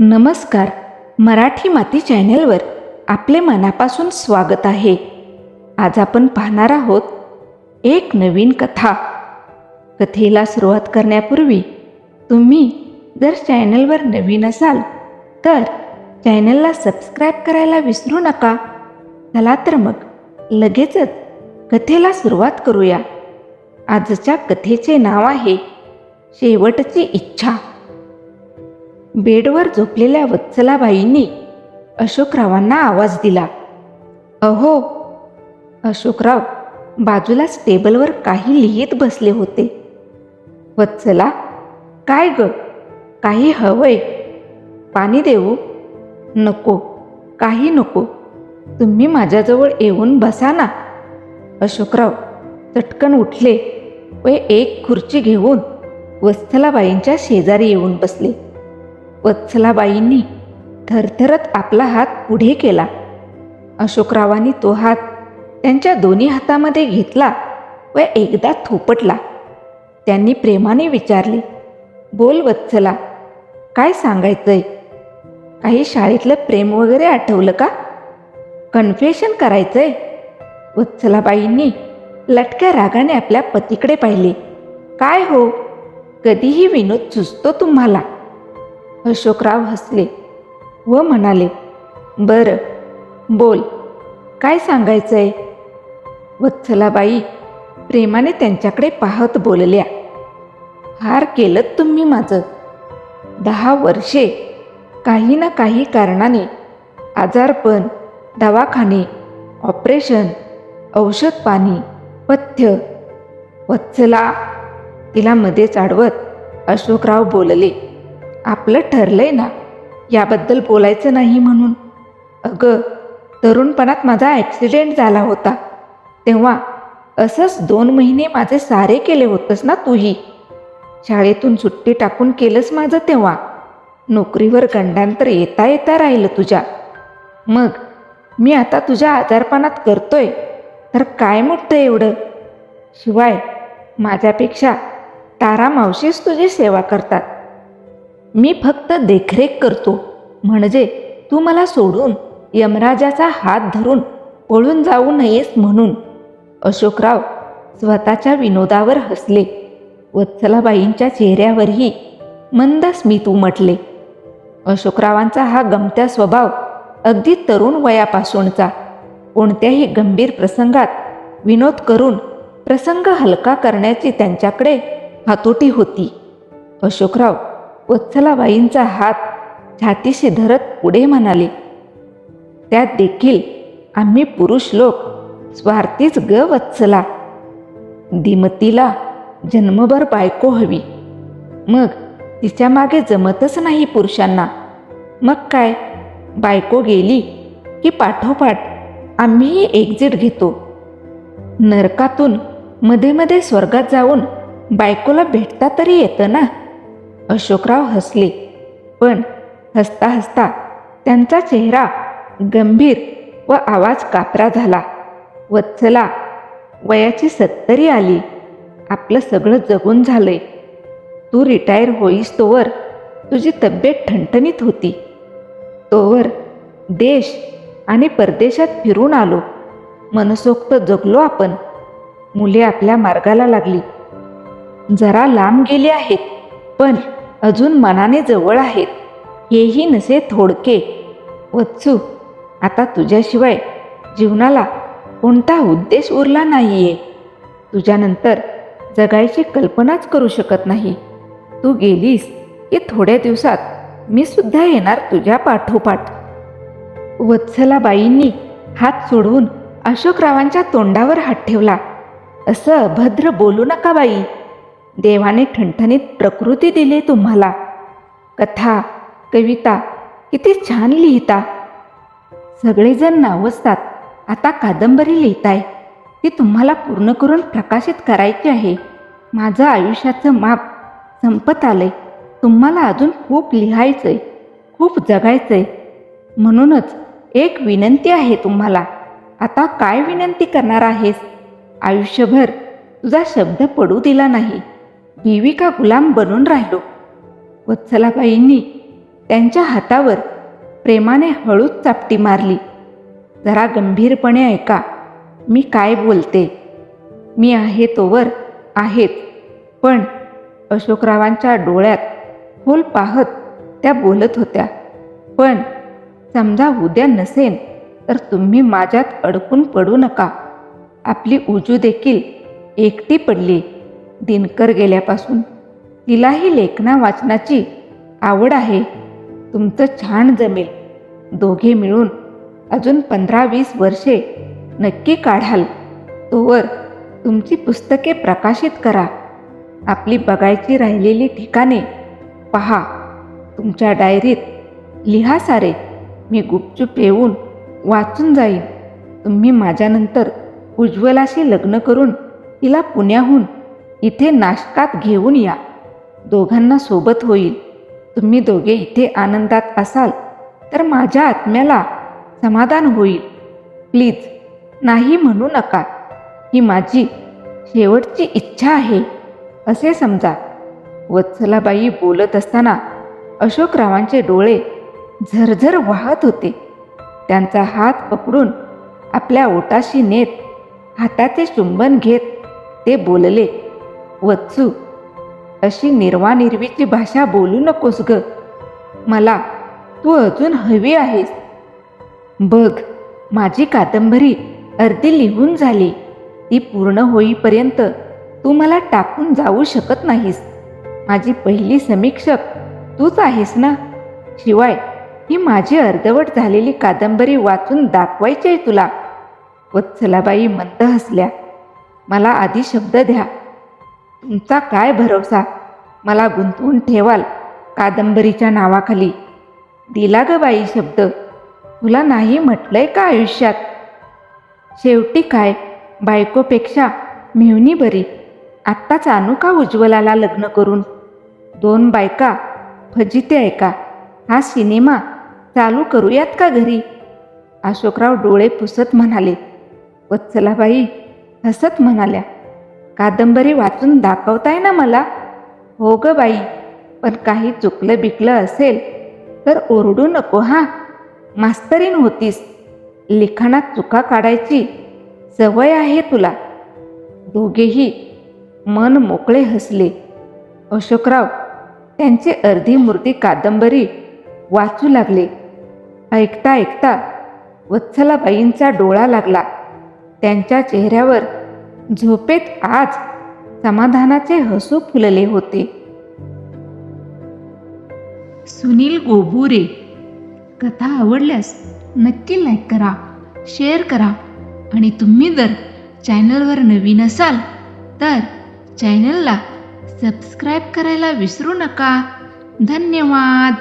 नमस्कार मराठी माती चॅनेलवर आपले मनापासून स्वागत आहे. आज आपण पाहणार आहोत एक नवीन कथा. कथेला सुरुवात करण्यापूर्वी तुम्ही जर चॅनलवर नवीन असाल तर चॅनलला सबस्क्राईब करायला विसरू नका. चला तर मग लगेचच कथेला सुरुवात करूया. आजच्या कथेचे नाव आहे शेवटची इच्छा. बेडवर झोपलेल्या वत्सलाबाईंनी अशोकरावांना आवाज दिला. अहो अशोकराव बाजूलाच टेबलवर काही लिहित बसले होते. वत्सला काय ग? काही हवंय? पाणी देऊ? नको काही नको. तुम्ही माझ्याजवळ येऊन बसा ना. अशोकराव चटकन उठले व एक खुर्ची घेऊन वत्सलाबाईंच्या शेजारी येऊन बसले. वत्सलाबाईंनी थरथरत आपला हात पुढे केला. अशोकरावांनी तो हात त्यांच्या दोन्ही हातामध्ये घेतला व एकदा थोपटला. त्यांनी प्रेमाने विचारले बोल वत्सला काय सांगायचंय? काही शाळेतलं प्रेम वगैरे आठवलं का? कन्फेशन करायचंय? वत्सलाबाईंनी लटक्या रागाने आपल्या पतीकडे पाहिले. काय हो? कधीही विनोद सुचतो तुम्हाला. अशोकराव हसले व म्हणाले बरं बोल काय सांगायचंय? वत्सलाबाई प्रेमाने त्यांच्याकडे पाहत बोलल्या हार केलं तुम्ही माझं. दहा वर्षे काही ना काही कारणाने आजारपण दवाखाने ऑपरेशन औषध पाणी पथ्य वत्सला तिला मध्येच अडवत अशोकराव बोलले आपलं ठरलंय ना याबद्दल बोलायचं नाही म्हणून. अगं तरुणपणात माझा ॲक्सिडेंट झाला होता. तेव्हा असंच दोन महिने माझे सारे केले होतंस ना तूही. शाळेतून सुट्टी टाकून केलंस माझं तेव्हा. नोकरीवर गंडांतर येता येता राहिलं तुझ्या. मग मी आता तुझ्या आजारपणात करतोय तर काय मोठं एवढं? शिवाय माझ्यापेक्षा तारा मावशीच तुझी सेवा करतात. मी फक्त देखरेख करतो. म्हणजे तू मला सोडून यमराजाचा हात धरून पळून जाऊ नयेस म्हणून. अशोकराव स्वतःच्या विनोदावर हसले वत्सलाबाईंच्या चेहऱ्यावरही मंद स्मित उमटले. अशोकरावांचा हा गमत्या स्वभाव अगदी तरुण वयापासूनचा. कोणत्याही गंभीर प्रसंगात विनोद करून प्रसंग हलका करण्याची त्यांच्याकडे हातोटी होती. अशोकराव वत्सलाबाईंचा हात छातीशी धरत पुढे म्हणाले त्यात देखील आम्ही पुरुष लोक स्वार्थीच ग वत्सला. दिमतीला जन्मभर बायको हवी. मग तिच्यामागे जमतच नाही पुरुषांना. मग काय? बायको गेली की पाठोपाठ आम्हीही एक्झिट घेतो. नरकातून मध्ये मध्ये स्वर्गात जाऊन बायकोला भेटता तरी येतं ना? अशोकराव हसले. पण हसता हसता त्यांचा चेहरा गंभीर व आवाज कापरा झाला. वत्सला वयाची सत्तरी आली. आपलं सगळं जगून झालंय. तू रिटायर होईस तोवर तुझी तब्येत ठणठणीत होती. तोवर देश आणि परदेशात फिरून आलो. मनसोक्त जगलो आपण. मुले आपल्या मार्गाला लागली. जरा लांब गेली आहेत. पण अजून मनाने जवळ आहेत. हेही नसे थोडके. वत्सू आता तुझ्याशिवाय जीवनाला कोणता उद्देश उरला नाहीये. तुझ्यानंतर जगायची कल्पनाच करू शकत नाही. तू गेलीस की थोड्या दिवसात मी सुद्धा येणार तुझ्या पाठोपाठ. वत्सलाबाईंनी हात सोडवून अशोकरावांच्या तोंडावर हात ठेवला. असं अभद्र बोलू नका बाई. देवाने ठणठणीत प्रकृती दिली तुम्हाला. कथा कविता किती छान लिहिता. सगळेजण नावजतात आता कादंबरी लिहिताय. ती तुम्हाला पूर्ण करून प्रकाशित करायची आहे. माझं आयुष्याचं माप संपत आलंय. तुम्हाला अजून खूप लिहायचंय खूप जगायचंय. म्हणूनच एक विनंती आहे तुम्हाला आता काय विनंती करणार आहेस? आयुष्यभर तुझा शब्द पडू दिला नाही. बीवी का गुलाम बनून राहिलो. वत्सलाबाईंनी त्यांच्या हातावर प्रेमाने हळूच चापटी मारली. जरा गंभीरपणे ऐका मी काय बोलते? मी आहे तोवर आहेत पण अशोकरावांच्या डोळ्यात खोल पाहत त्या बोलत होत्या. पण समजा उद्या नसेन तर तुम्ही माझ्यात अडकून पडू नका. आपली उजू देखील एकटी पडली. दिनकर गेल्यापासून. तिलाही लेखना वाचनाची आवड आहे. तुमचं छान जमेल. दोघे मिळून अजून पंधरा वीस वर्षे नक्की काढाल. तोवर तुमची पुस्तके प्रकाशित करा. आपली बघायची राहिलेली ठिकाणे पहा. तुमच्या डायरीत लिहा सारे. मी गुपचूप येऊन वाचून जाईन. तुम्ही माझ्यानंतर उज्ज्वलाशी लग्न करून तिला पुण्याहून इथे नाशकात घेऊन या. दोघांना सोबत होईल. तुम्ही दोघे इथे आनंदात असाल तर माझ्या आत्म्याला समाधान होईल. प्लीज नाही म्हणू नका. ही माझी शेवटची इच्छा आहे असे समजा. वत्सलाबाई बोलत असताना अशोकरावांचे डोळे झरझर वाहत होते. त्यांचा हात पकडून आपल्या ओटाशी नेत हाताचे चुंबन घेत ते बोलले वत्सू अशी निर्वानिर्वीची भाषा बोलू नकोस ग. मला तू अजून हवी आहेस. बघ माझी कादंबरी अर्धी लिहून झाली. ती पूर्ण होईपर्यंत तू मला टाकून जाऊ शकत नाहीस. माझी पहिली समीक्षक तूच आहेस ना? शिवाय ही माझी अर्धवट झालेली कादंबरी वाचून दाखवायची आहे तुला. वत्सलाबाई मंद हसल्या. मला आधी शब्द द्या. तुमचा काय भरोसा? मला गुंतवून ठेवाल कादंबरीच्या नावाखाली. दिला ग बाई शब्द. तुला नाही म्हटलंय का आयुष्यात? शेवटी काय? बायकोपेक्षा मेहनी बरी. आत्ताच आणू का उज्ज्वलाला लग्न करून? दोन बायका फजिते ऐका हा सिनेमा चालू करूयात का घरी? अशोकराव डोळे पुसत म्हणाले. वत्सलाबाई हसत म्हणाल्या. कादंबरी वाचून दाखवताय ना मला? हो ग बाई पण काही चुकलं बिकलं असेल तर ओरडू नको हा? मास्तरीन होतीस. लिखाणात चुका काढायची सवय आहे तुला. दोघेही मन मोकळे हसले. अशोकराव त्यांची अर्धी मूर्ती कादंबरी वाचू लागले. ऐकता ऐकता वत्सलाबाईंचा डोळा लागला. त्यांच्या चेहऱ्यावर झोपेत आज समाधानाचे हसू फुलले होते. सुनील गोबुरे कथा आवडल्यास नक्की लाईक करा शेअर करा आणि तुम्ही जर चॅनलवर नवीन असाल तर चॅनलला सबस्क्राईब करायला विसरू नका. धन्यवाद!